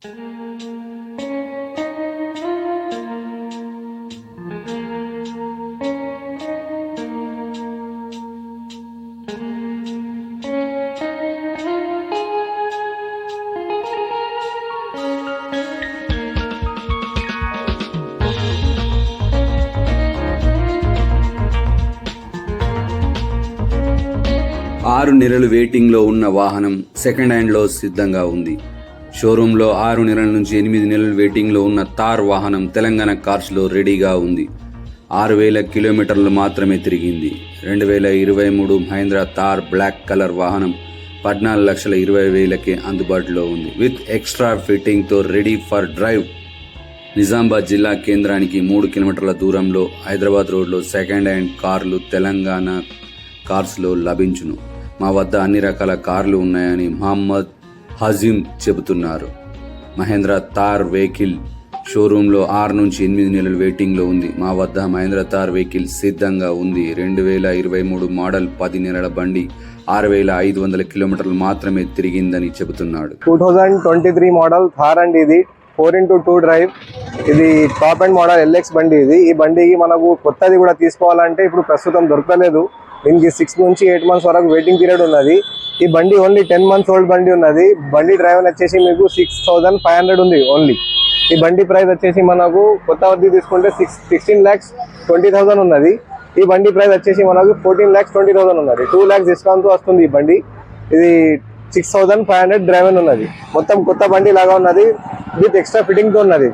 ఆరు నెలలు వెయిటింగ్లో ఉన్న వాహనం సెకండ్ హ్యాండ్లో సిద్ధంగా ఉంది. షోరూంలో ఆరు నెలల నుంచి ఎనిమిది నెలలు వెయిటింగ్లో ఉన్న తార్ వాహనం తెలంగాణ కార్స్లో రెడీగా ఉంది. ఆరు వేల కిలోమీటర్లు మాత్రమే తిరిగింది. రెండు వేల ఇరవై మూడు మహేంద్ర తార్ బ్లాక్ కలర్ వాహనం పద్నాలుగు లక్షల ఇరవై వేలకే అందుబాటులో ఉంది. విత్ ఎక్స్ట్రా ఫిట్టింగ్తో రెడీ ఫర్ డ్రైవ్. నిజామాబాద్ జిల్లా కేంద్రానికి మూడు కిలోమీటర్ల దూరంలో హైదరాబాద్ రోడ్లో సెకండ్ హ్యాండ్ కార్లు తెలంగాణ కార్స్లో లభించును. మా వద్ద అన్ని రకాల కార్లు ఉన్నాయని మహమ్మద్ హజీం చెబుతున్నారు. మహేంద్ర తార్ వెహికల్ షోరూంలో ఆరు నుంచి ఎనిమిది నెలలు వెయిటింగ్లో ఉంది. మా వద్ద మహేంద్ర తార్ వెహికల్ సిద్ధంగా ఉంది. రెండు వేల ఇరవై మూడు మోడల్ పది నెలల బండి ఆరు వేల ఐదు వందల కిలోమీటర్లు మాత్రమే తిరిగిందని చెబుతున్నాడు. Two thousand twenty three model Thar అండి ఇది. Four into two drive. ఇది టాప్ అండ్ మోడల్ ఎల్ఎక్స్ బండి ఇది. ఈ బండికి మనకు కొత్తది కూడా తీసుకోవాలంటే ఇప్పుడు ప్రస్తుతం దొరకలేదు. దీనికి సిక్స్ నుంచి ఎయిట్ మంత్స్ వరకు వెయిటింగ్ పీరియడ్ ఉన్నది. ఈ బండి ఓన్లీ టెన్ మంత్స్ ఓల్డ్ బండి ఉన్నది. బండి డ్రైవర్ వచ్చేసి మీకు సిక్స్ థౌసండ్ ఫైవ్ హండ్రెడ్ ఉంది ఓన్లీ ఈ బండి ప్రైస్ వచ్చేసి మనకు కొత్త వడ్డీ తీసుకుంటే six sixteen lakhs twenty thousand ఉన్నది. ఈ బండి ప్రైస్ వచ్చేసి మనకు ఫోర్టీన్ ల్యాక్స్ ట్వంటీ థౌసండ్ ఉన్నది. టూ ల్యాక్స్ డిస్కౌంట్తో వస్తుంది ఈ బండి. ఇది six thousand five hundred driver ఉన్నది. మొత్తం కొత్త బండి లాగా ఉన్నది. విత్ ఎక్స్ట్రా ఫిట్టింగ్తో ఉన్నది.